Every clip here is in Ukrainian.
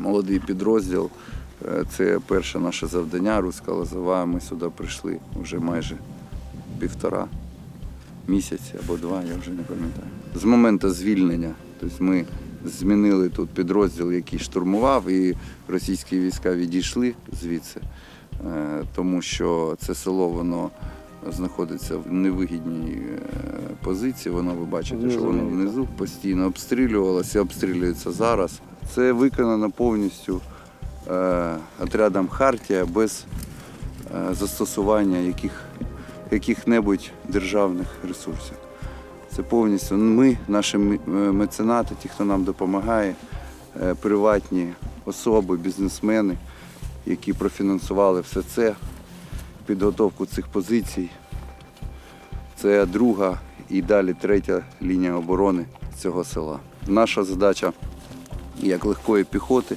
молодий підрозділ. Е, Це перше наше завдання. Руська лозова. Ми сюди прийшли вже майже півтора місяці або два, я вже не пам'ятаю. З моменту звільнення. Тобто ми змінили тут підрозділ, який штурмував, і російські війська відійшли звідси, е, тому що це село воно знаходиться в невигідній е, позиції. Воно ви бачите, що воно внизу постійно обстрілювалося і обстрілюється зараз. Це виконано повністю е, отрядом Хартія без е, застосування яких, яких-небудь державних ресурсів. Це повністю ми, наші е, меценати, ті, хто нам допомагає, е, приватні особи, бізнесмени, які профінансували все це, підготовку цих позицій. Це друга і далі третя лінія оборони цього села. Наша задача як легкої піхоти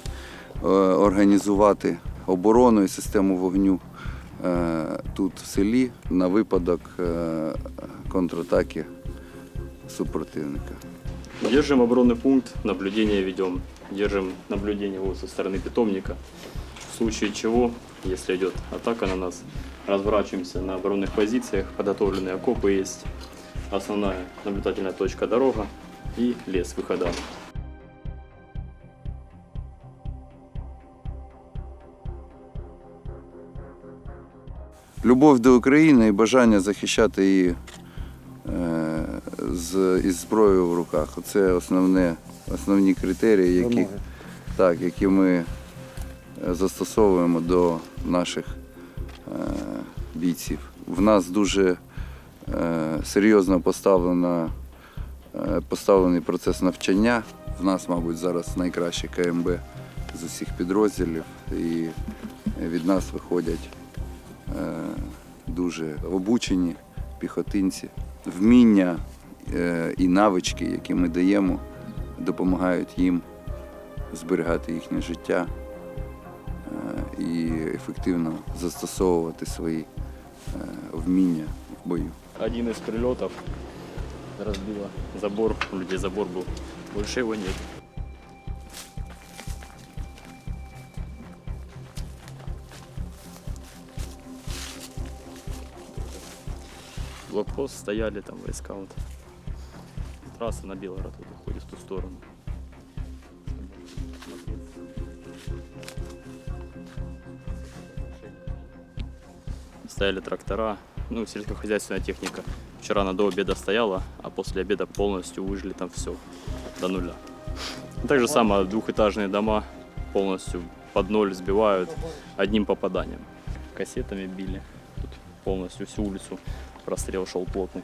е, організувати оборону і систему вогню е, тут в селі на випадок е, контратаки супротивника. Держим оборонный пункт, наблюдение ведем. Держим наблюдение вот со стороны питомника. В случае чего, если идет атака на нас, разворачиваемся на оборонных позициях, подготовленные окопы есть, основная наблюдательная точка дорога и лес выхода. Любов до України і бажання захищати її е, з, із зброєю в руках. Це основне, основні критерії, які, так, які ми е, застосовуємо до наших е, бійців. В нас дуже е, серйозно поставлена, е, поставлений процес навчання. В нас, мабуть, зараз найкраще КМБ з усіх підрозділів, і від нас виходять дуже обучені піхотинці. Вміння е, і навички, які ми даємо, допомагають їм зберігати їхнє життя е, і ефективно застосовувати свої е, вміння в бою. Один из прилетов разбило забор, у людей забор был. Больше его нет. Блокпост стояли там войска вот. Трасса на Белгород вот уходит в ту сторону. Стояли трактора, ну, сельскохозяйственная техника. Вчера она до обеда стояла, а после обеда полностью выжили там все до нуля. Так же самое двухэтажные дома полностью под ноль сбивают одним попаданием. Кассетами били. Тут полностью всю улицу прострел шел плотный.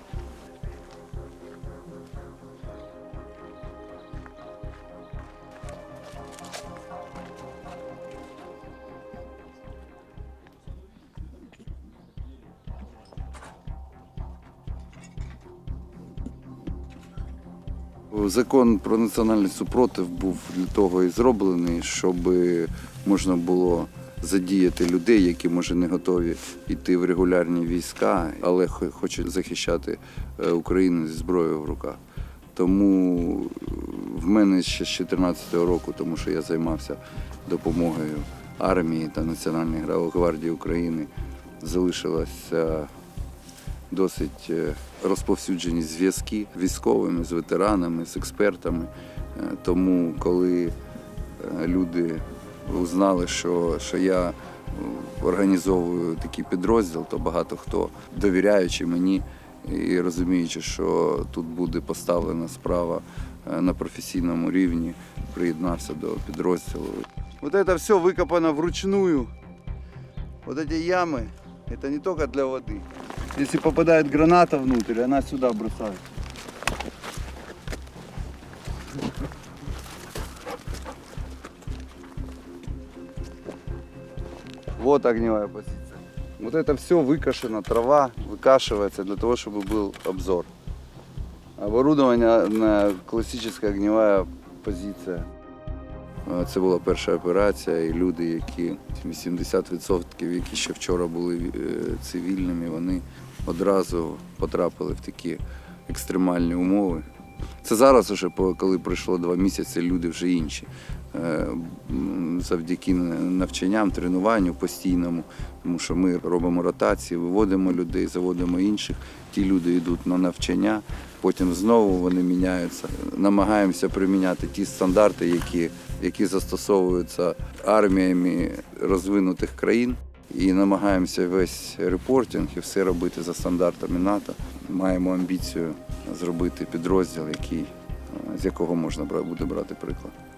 Закон про національний супротив був для того і зроблений, щоб можна було задіяти людей, які може не готові йти в регулярні війська, але хо- хочуть захищати е, Україну зі зброєю в руках. Тому е, в мене ще з 2014 року, тому що я займався допомогою армії та Національної гвардії України, залишилося досить е, розповсюджені зв'язки військовими, з ветеранами, з експертами. Тому, коли люди узнали, що, що я е, організовую такий підрозділ, то багато хто, довіряючи мені і розуміючи, що тут буде поставлена справа е, на професійному рівні, приєднався до підрозділу. Вот это все выкопано вручную. Вот эти ямы, это не только для воды. Если попадает граната внутрь, она сюда бросает. Вот огневая позиция. Вот это все выкашено, трава выкашивается для того, чтобы был обзор. Оборудование на классическая огневая позиція. Е, Це була перша операція, і люди, які 80%, які ще вчора були е, цивільними, вони одразу потрапили в такі екстремальні умови. Це зараз, уже, по- коли пройшло два місяці, люди вже інші. Завдяки навчанням, тренуванню постійному, тому що ми робимо ротації, виводимо людей, заводимо інших. Ті люди йдуть на навчання, потім знову вони міняються. Намагаємося приміняти ті стандарти, які, які застосовуються арміями розвинутих країн. І намагаємося весь репортинг і все робити за стандартами НАТО. Маємо амбіцію зробити підрозділ, який, з якого можна буде брати приклад.